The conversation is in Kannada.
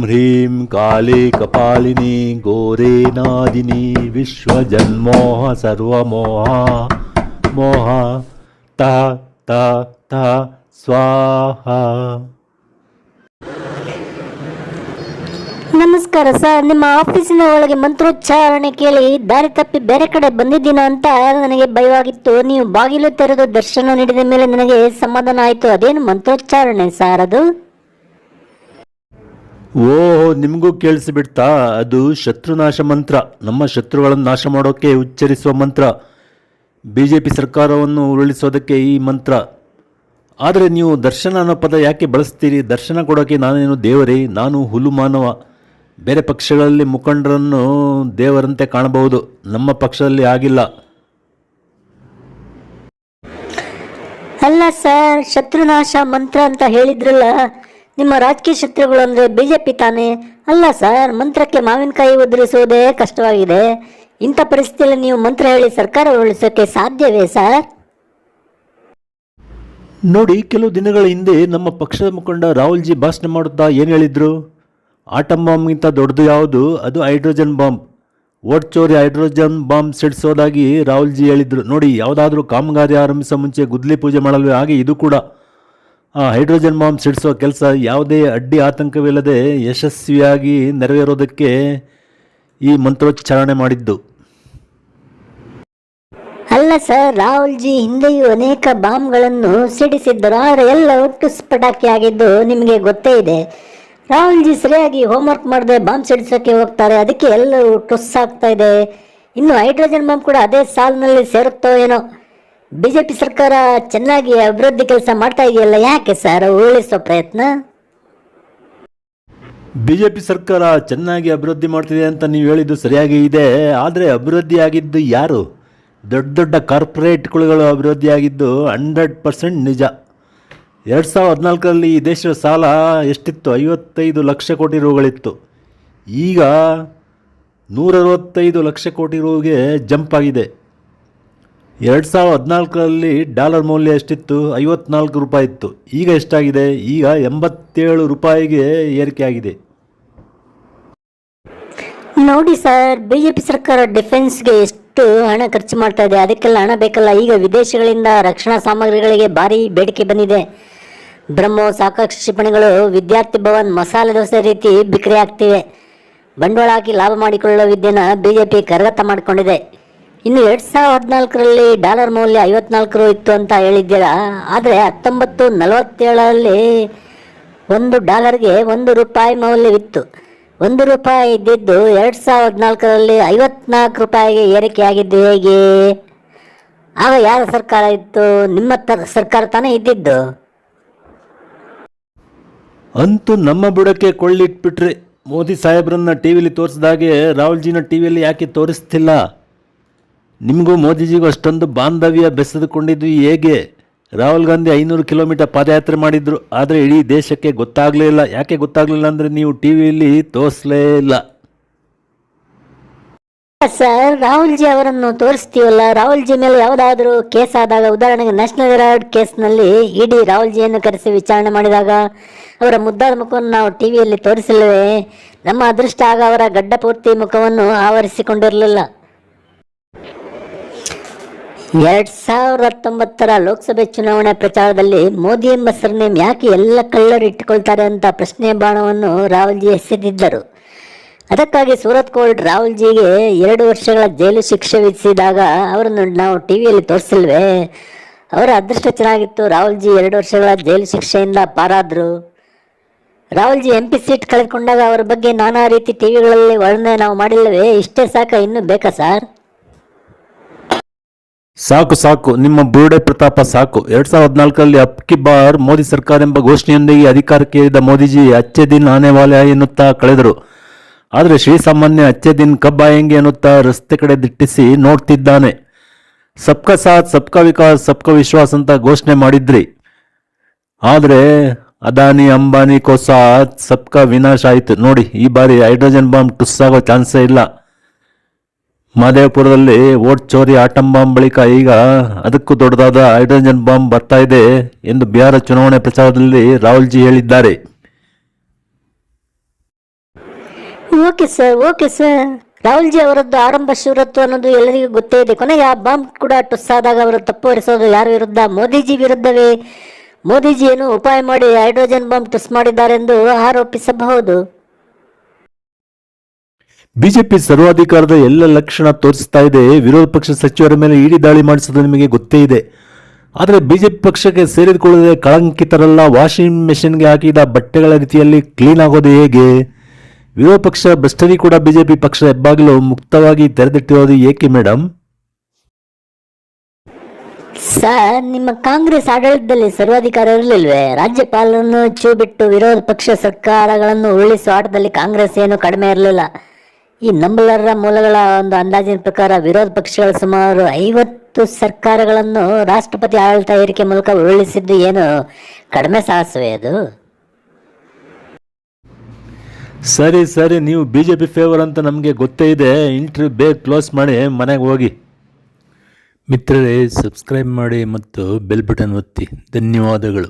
ह्रीं काले कपालिनी घोरे नादिनी विश्वजन्मोह सर्वमोह मोह ता ता ता स्वाहा ನಮಸ್ಕಾರ ಸರ್ ನಿಮ್ಮ ಆಫೀಸಿನ ಒಳಗೆ ಮಂತ್ರೋಚ್ಚಾರಣೆ ಕೇಳಿ ದಾರಿ ತಪ್ಪಿ ಬೇರೆ ಕಡೆ ಬಂದಿದ್ದೀನ ಅಂತ ನನಗೆ ಭಯವಾಗಿತ್ತು ನೀವು ಬಾಗಿಲು ತೆರೆದು ದರ್ಶನ ನೀಡಿದ ಮೇಲೆ ನನಗೆ ಸಮಾಧಾನ ಆಯಿತು ಅದೇನು ಮಂತ್ರೋಚ್ಚಾರಣೆ ಸರ್ ಅದು ಓ ನಿಮಗೂ ಕೇಳಿಸಿಬಿಡ್ತಾ? ಅದು ಶತ್ರುನಾಶ ಮಂತ್ರ ನಮ್ಮ ಶತ್ರುಗಳನ್ನು ನಾಶ ಮಾಡೋಕ್ಕೆ ಉಚ್ಚರಿಸುವ ಮಂತ್ರ. ಬಿ ಜೆ ಪಿ ಸರ್ಕಾರವನ್ನು ಉರುಳಿಸೋದಕ್ಕೆ ಈ ಮಂತ್ರ. ಆದರೆ ನೀವು ದರ್ಶನ ಅನ್ನೋ ಪದ ಯಾಕೆ ಬಳಸ್ತೀರಿ? ದರ್ಶನ ಕೊಡೋಕ್ಕೆ ನಾನೇನು ದೇವರೇ? ನಾನು ಹುಲು ಮಾನವ. ಬೇರೆ ಪಕ್ಷಗಳಲ್ಲಿ ಮುಖಂಡರನ್ನು ದೇವರಂತೆ ಕಾಣಬಹುದು. ನಮ್ಮ ಪಕ್ಷದಲ್ಲಿ ಆಗಿಲ್ಲ. ಅಲ್ಲ ಸರ್, ಶತ್ರುನಾಶ ಮಂತ್ರ ಅಂತ ಹೇಳಿದ್ರಲ್ಲ ನಿಮ್ಮ ರಾಜಕೀಯ ಶತ್ರುಗಳು ಅಂದರೆ ಬಿ ಜೆ ಪಿ ತಾನೇ? ಅಲ್ಲ ಸರ್, ಮಂತ್ರಕ್ಕೆ ಮಾವಿನಕಾಯಿ ಉದುರಿಸುವುದೇ ಕಷ್ಟವಾಗಿದೆ. ಇಂಥ ಪರಿಸ್ಥಿತಿಯಲ್ಲಿ ನೀವು ಮಂತ್ರ ಹೇಳಿ ಸರ್ಕಾರ ಉರುಳಿಸೋಕ್ಕೆ ಸಾಧ್ಯವೇ ಸರ್? ನೋಡಿ, ಕೆಲವು ದಿನಗಳ ಹಿಂದೆ ನಮ್ಮ ಪಕ್ಷದ ಮುಖಂಡ ರಾಹುಲ್ ಜಿ ಭಾಷಣ ಮಾಡುತ್ತಾ ಏನು ಹೇಳಿದ್ರು? ಆಟಮ್ ಬಾಂಬ್ಗಿಂತ ದೊಡ್ಡದು ಯಾವುದು? ಅದು ಹೈಡ್ರೋಜನ್ ಬಾಂಬ್. ಓಟ್ ಚೋರಿ ಹೈಡ್ರೋಜನ್ ಬಾಂಬ್ ಸಿಡಿಸೋದಾಗಿ ರಾಹುಲ್ ಜಿ ಹೇಳಿದ್ರು. ನೋಡಿ, ಯಾವುದಾದ್ರೂ ಕಾಮಗಾರಿ ಆರಂಭಿಸೋ ಮುಂಚೆ ಗುದ್ಲಿ ಪೂಜೆ ಮಾಡಲು ಹಾಗೆ ಇದು ಕೂಡ. ಆ, ಹೈಡ್ರೋಜನ್ ಬಾಂಬ್ ಸಿಡಿಸೋ ಕೆಲಸ ಯಾವುದೇ ಅಡ್ಡಿ ಆತಂಕವಿಲ್ಲದೆ ಯಶಸ್ವಿಯಾಗಿ ನೆರವೇರೋದಕ್ಕೆ ಈ ಮಂತ್ರೋಚ್ಚಾರಣೆ ಮಾಡಿದ್ದು. ಅಲ್ಲ ಸರ್ ರಾಹುಲ್ ಜಿ ಹಿಂದೆಯೂ ಅನೇಕ ಬಾಂಬ್ಗಳನ್ನು ಸಿಡಿಸಿದ್ದರು, ಆದರೆ ಎಲ್ಲ ಒಟ್ಟು ಪಟಾಕಿ ಆಗಿದ್ದು ನಿಮಗೆ ಗೊತ್ತೇ ಇದೆ. ರಾಹುಲ್ ಜಿ ಸರಿಯಾಗಿ ಹೋಮ್ವರ್ಕ್ ಮಾಡದೆ ಬಾಂಬ್ ಸಿಡಿಸೋಕ್ಕೆ ಹೋಗ್ತಾರೆ, ಅದಕ್ಕೆ ಎಲ್ಲವೂ ಟುಸ್ಸಾಗ್ತಾ ಇದೆ. ಇನ್ನು ಹೈಡ್ರೋಜನ್ ಬಾಂಬ್ ಕೂಡ ಅದೇ ಸಾಲಿನಲ್ಲಿ ಸೇರುತ್ತೋ ಏನೋ. ಬಿ ಜೆ ಪಿ ಸರ್ಕಾರ ಚೆನ್ನಾಗಿ ಅಭಿವೃದ್ಧಿ ಕೆಲಸ ಮಾಡ್ತಾ ಇದೆಯಲ್ಲ, ಯಾಕೆ ಸರ್? ಉರುಳಿಸೋ ಪ್ರಯತ್ನ? ಬಿಜೆಪಿ ಸರ್ಕಾರ ಚೆನ್ನಾಗಿ ಅಭಿವೃದ್ಧಿ ಮಾಡ್ತಿದೆ ಅಂತ ನೀವು ಹೇಳಿದ್ದು ಸರಿಯಾಗಿ ಇದೆ, ಆದರೆ ಅಭಿವೃದ್ಧಿ ಆಗಿದ್ದು ಯಾರು? ದೊಡ್ಡ ದೊಡ್ಡ ಕಾರ್ಪೊರೇಟ್ಗಳು ಅಭಿವೃದ್ಧಿ ಆಗಿದ್ದು ಹಂಡ್ರೆಡ್ ಪರ್ಸೆಂಟ್ ನಿಜ. ಎರಡು ಸಾವಿರದ ಹದಿನಾಲ್ಕರಲ್ಲಿ ಈ ದೇಶದ ಸಾಲ ಎಷ್ಟಿತ್ತು? ಐವತ್ತೈದು ಲಕ್ಷ ಕೋಟಿ ರೂಗಳಿತ್ತು. ಈಗ ನೂರರವತ್ತೈದು ಲಕ್ಷ ಕೋಟಿ ರೂಗೆ ಜಂಪ್ ಆಗಿದೆ. ಎರಡು ಸಾವಿರದ ಹದಿನಾಲ್ಕರಲ್ಲಿ ಡಾಲರ್ ಮೌಲ್ಯ ಎಷ್ಟಿತ್ತು? ಐವತ್ನಾಲ್ಕು ರೂಪಾಯಿ ಇತ್ತು. ಈಗ ಎಷ್ಟಾಗಿದೆ? ಈಗ ಎಂಬತ್ತೇಳು ರೂಪಾಯಿಗೆ ಏರಿಕೆಯಾಗಿದೆ ನೋಡಿ ಸರ್ ಬಿ ಜೆ ಪಿ ಸರ್ಕಾರ ಡಿಫೆನ್ಸ್ಗೆ ಎಷ್ಟು ಹಣ ಖರ್ಚು ಮಾಡ್ತಾ ಇದೆ. ಅದಕ್ಕೆಲ್ಲ ಹಣ ಬೇಕಲ್ಲ. ಈಗ ವಿದೇಶಗಳಿಂದ ರಕ್ಷಣಾ ಸಾಮಗ್ರಿಗಳಿಗೆ ಭಾರಿ ಬೇಡಿಕೆ ಬಂದಿದೆ. ಬ್ರಹ್ಮೋಸ್ ಆಕಾಶ ಕ್ಷಿಪಣಿಗಳು, ವಿದ್ಯಾರ್ಥಿ ಭವನ್, ಮಸಾಲೆ ದೋಸೆ ರೀತಿ ಬಿಕ್ರಿ ಆಗ್ತಿವೆ. ಬಂಡವಾಳ ಹಾಕಿ ಲಾಭ ಮಾಡಿಕೊಳ್ಳುವ ವಿದ್ಯೆನ ಬಿ ಜೆ ಪಿ ಕರಗತ ಮಾಡಿಕೊಂಡಿದೆ. ಇನ್ನು ಎರಡು ಸಾವಿರದ ಹದಿನಾಲ್ಕರಲ್ಲಿ ಡಾಲರ್ ಮೌಲ್ಯ ಐವತ್ನಾಲ್ಕು ರು ಇತ್ತು ಅಂತ ಹೇಳಿದ್ದೀರಾ? ಆದರೆ ಹತ್ತೊಂಬತ್ತು ನಲವತ್ತೇಳರಲ್ಲಿ ಒಂದು ಡಾಲರ್ಗೆ ಒಂದು ರೂಪಾಯಿ ಮೌಲ್ಯವಿತ್ತು. ಒಂದು ರೂಪಾಯಿ ಇದ್ದಿದ್ದು ಎರಡು ಸಾವಿರದ ಹದಿನಾಲ್ಕರಲ್ಲಿ ಐವತ್ನಾಲ್ಕು ರೂಪಾಯಿಗೆ ಏರಿಕೆ ಆಗಿದ್ದು ಹೇಗೆ? ಆಗ ಯಾರ ಸರ್ಕಾರ ಇತ್ತು? ನಿಮ್ಮ ಸರ್ಕಾರ ತಾನೇ ಇದ್ದಿದ್ದು. ಅಂತೂ ನಮ್ಮ ಬುಡಕ್ಕೆ ಕೊಳ್ಳಿಟ್ಬಿಟ್ರಿ. ಮೋದಿ ಸಾಹೇಬ್ರನ್ನ ಟಿ ವಿಲಿ ತೋರಿಸಿದಾಗೆ ರಾಹುಲ್ ಜೀನ ಟಿ ವಿಯಲ್ಲಿ ಯಾಕೆ ತೋರಿಸ್ತಿಲ್ಲ? ನಿಮಗೂ ಮೋದಿಜಿಗೂ ಅಷ್ಟೊಂದು ಬಾಂಧವ್ಯ ಬೆಸೆದುಕೊಂಡಿದ್ದು ಹೇಗೆ? ರಾಹುಲ್ ಗಾಂಧಿ ಐನೂರು ಕಿಲೋಮೀಟರ್ ಪಾದಯಾತ್ರೆ ಮಾಡಿದ್ರು, ಆದರೆ ಇಡೀ ದೇಶಕ್ಕೆ ಗೊತ್ತಾಗಲೇ ಇಲ್ಲ. ಯಾಕೆ ಗೊತ್ತಾಗಲಿಲ್ಲ ಅಂದರೆ ನೀವು ಟಿ ವಿಯಲ್ಲಿ ತೋರಿಸಲೇ ಇಲ್ಲ. ಸರ್ ರಾಹುಲ್ ಜಿ ಅವರನ್ನು ತೋರಿಸ್ತೀವಲ್ಲ? ರಾಹುಲ್ ಜಿ ಮೇಲೆ ಯಾವುದಾದ್ರೂ ಕೇಸ್ ಆದಾಗ, ಉದಾಹರಣೆಗೆ ನ್ಯಾಷನಲ್ ಹೆರಾಲ್ಡ್ ಕೇಸ್ನಲ್ಲಿ ಇಡಿ ರಾಹುಲ್ ಜಿಯನ್ನು ಕರೆಸಿ ವಿಚಾರಣೆ ಮಾಡಿದಾಗ ಅವರ ಮುದ್ದಾದ ಮುಖವನ್ನು ನಾವು ಟಿ ವಿಯಲ್ಲಿ ತೋರಿಸಲಿವೆ ನಮ್ಮ ಅದೃಷ್ಟ ಆಗ ಅವರ ಗಡ್ಡ ಪೂರ್ತಿ ಮುಖವನ್ನು ಆವರಿಸಿಕೊಂಡಿರಲಿಲ್ಲ. ಎರಡ್ ಸಾವಿರದ ಹತ್ತೊಂಬತ್ತರ ಲೋಕಸಭೆ ಚುನಾವಣೆ ಪ್ರಚಾರದಲ್ಲಿ ಮೋದಿ ಎಂಬ ಸರ್ನೇಮ್ ಯಾಕೆ ಎಲ್ಲ ಕಳ್ಳರು ಇಟ್ಟುಕೊಳ್ತಾರೆ ಅಂತ ಪ್ರಶ್ನೆ ಬಾಣವನ್ನು ರಾಹುಲ್ ಜಿ ಎಸೆದಿದ್ದರು. ಅದಕ್ಕಾಗಿ ಸೂರತ್ ಕೋರ್ಟ್ ರಾಹುಲ್ ಜಿಗೆ ಎರಡು ವರ್ಷಗಳ ಜೈಲು ಶಿಕ್ಷೆ ವಿಧಿಸಿದಾಗ ಅವರನ್ನು ನಾವು ಟಿ ವಿಯಲ್ಲಿ ತೋರಿಸಿಲ್ವೇ? ಅವರ ಅದೃಷ್ಟ ಚೆನ್ನಾಗಿತ್ತು ರಾಹುಲ್ ಜಿ ಎರಡು ವರ್ಷಗಳ ಜೈಲು ಶಿಕ್ಷೆಯಿಂದ ಪಾರಾದ್ರು. Rahul ji M P seat ಕಳೆದುಕೊಂಡಾಗ ಅವರ ಬಗ್ಗೆ ನಾನಾ ರೀತಿ ಟಿವಿಗಳಲ್ಲಿ ವರ್ಣನೆ ನಾವು ಮಾಡಿಲ್ಲವೇ ಇಷ್ಟೇ ಸಾಕ, ಇನ್ನೂ ಬೇಕಾ ಸರ್? ಸಾಕು ಸಾಕು, ನಿಮ್ಮ ಬುರುಡೆ ಪ್ರತಾಪ ಸಾಕು. ಎರಡ್ ಸಾವಿರದ ಹದಿನಾಲ್ಕರಲ್ಲಿ ಅಪ್ಕಿ ಬಾರ್ ಮೋದಿ ಸರ್ಕಾರ ಎಂಬ ಘೋಷಣೆಯೊಂದಿಗೆ ಅಧಿಕಾರಕ್ಕೆ ಏರಿದ ಮೋದಿಜಿ ಅಚ್ಚೆ ದಿನ್ ಆನೆ ವಾಲೆ ಎನ್ನುತ್ತಾ ಕಳೆದರು. ಆದರೆ ಶ್ರೀಸಾಮಾನ್ಯ ಅಚ್ಚೆ ದಿನ್ ಕಬ್ಬಾಯಂಗೆ ಎನ್ನುತ್ತಾ ರಸ್ತೆ ಕಡೆ ದಿಟ್ಟಿಸಿ ನೋಡ್ತಿದ್ದಾನೆ. ಸಬ್ಕ ಸಾಥ್, ಸಬ್ಕ ವಿಕಾಸ್, ಸಬ್ಕ ವಿಶ್ವಾಸ್ ಅಂತ ಘೋಷಣೆ ಮಾಡಿದ್ರಿ. ಆದರೆ ಅದಾನಿ, ಅಂಬಾನಿ ಕೋಸಾತ್ ಸಬ್ಕ ವಿನಾಶ ಆಯಿತು. ನೋಡಿ, ಈ ಬಾರಿ ಹೈಡ್ರೋಜನ್ ಬಾಂಬ್ ಟುಸ್ಸಾಗೋ ಚಾನ್ಸೇ ಇಲ್ಲ. ಮಹದೇವಪುರದಲ್ಲಿ ಓಟ್ ಚೋರಿ ಆಟಂ ಬಳಿಕ ಈಗ ಅದಕ್ಕೂ ದೊಡ್ಡದಾದ ಹೈಡ್ರೋಜನ್ ಬಾಂಬ್ ಬರ್ತಾ ಇದೆ ಎಂದು ಬಿಹಾರ ಚುನಾವಣೆ ಪ್ರಚಾರದಲ್ಲಿ ರಾಹುಲ್ ಜಿ ಹೇಳಿದ್ದಾರೆ. Okay sir okay sir. Rahul ji ಅವರದ್ದು ಆರಂಭ ಶೂರತ್ವ ಅನ್ನೋದು ಎಲ್ಲರಿಗೂ ಗೊತ್ತೇ ಇದೆ. ಕೊನೆಗೆ ಆ ಬಾಂಬ್ ಕೂಡ ಟುಸ್ಸಾದಾಗ ಅವರು ತಪ್ಪು ಹೊರಿಸೋದು ಯಾರ ವಿರುದ್ಧ? ಮೋದಿಜಿ ವಿರುದ್ಧವೇ? ಮೋದಿಜಿ ಏನು ಉಪಾಯ ಮಾಡಿ ಹೈಡ್ರೋಜನ್ ಬಾಂಬ್ ಟುಸ್ ಮಾಡಿದ್ದಾರೆಂದು ಆರೋಪಿಸಬಹುದು? ಬಿಜೆಪಿ ಸರ್ವಾಧಿಕಾರದ ಎಲ್ಲ ಲಕ್ಷಣ ತೋರಿಸ್ತಾ ಇದೆ. ವಿರೋಧ ಪಕ್ಷ ಸಚಿವರ ಮೇಲೆ ಇಡಿ ದಾಳಿ ಮಾಡಿಸೋದು ನಿಮಗೆ ಗೊತ್ತೇ ಇದೆ. ಆದರೆ ಬಿಜೆಪಿ ಪಕ್ಷಕ್ಕೆ ಸೇರಿದುಕೊಳ್ಳದೆ ಕಳಂಕಿತರೆಲ್ಲ ವಾಷಿಂಗ್ ಮೆಷಿನ್ಗೆ ಹಾಕಿದ ಬಟ್ಟೆಗಳ ರೀತಿಯಲ್ಲಿ ಕ್ಲೀನ್ ಆಗೋದು ಹೇಗೆ? ವಿರೋಧ ಪಕ್ಷ ಭ್ರಷ್ಟರಿ ಕೂಡ ಬಿಜೆಪಿ ಪಕ್ಷದ ಹೆಬ್ಬಾಗಿಲು ಮುಕ್ತವಾಗಿ ತೆರೆದಿಟ್ಟಿರೋದು ಏಕೆ ಮೇಡಮ್ ಸರ್, ನಿಮ್ಮ ಕಾಂಗ್ರೆಸ್ ಆಡಳಿತದಲ್ಲಿ ಸರ್ವಾಧಿಕಾರ ಇರಲಿಲ್ವೇ? ರಾಜ್ಯಪಾಲರನ್ನು ಚೂ ಬಿಟ್ಟು ವಿರೋಧ ಪಕ್ಷ ಸರ್ಕಾರಗಳನ್ನು ಉರುಳಿಸುವ ಆಟದಲ್ಲಿ ಕಾಂಗ್ರೆಸ್ ಏನು ಕಡಿಮೆ ಇರಲಿಲ್ಲ. ಈ ನಂಬಲರ ಮೂಲಗಳ ಒಂದು ಅಂದಾಜಿನ ಪ್ರಕಾರ ವಿರೋಧ ಪಕ್ಷಗಳ ಸುಮಾರು ಐವತ್ತು ಸರ್ಕಾರಗಳನ್ನು ರಾಷ್ಟ್ರಪತಿ ಆಡಳಿತ ಏರಿಕೆ ಮೂಲಕ ಉರುಳಿಸಿದ್ದು ಏನು ಕಡಿಮೆ ಸಾಹಸವೇ ಅದು? ಸರಿ ಸರಿ ನೀವು ಬಿ ಜೆ ಪಿ ಫೇವರ್ ಅಂತ ನಮಗೆ ಗೊತ್ತೇ ಇದೆ. ಇಂಟರ್ವ್ಯೂ ಬೇಗ ಕ್ಲೋಸ್ ಮಾಡಿ ಮನೆಗೆ ಹೋಗಿ. ಮಿತ್ರರೇ ಸಬ್ಸ್ಕ್ರೈಬ್ ಮಾಡಿ ಮತ್ತು ಬೆಲ್ ಬಟನ್ ಒತ್ತಿ. ಧನ್ಯವಾದಗಳು.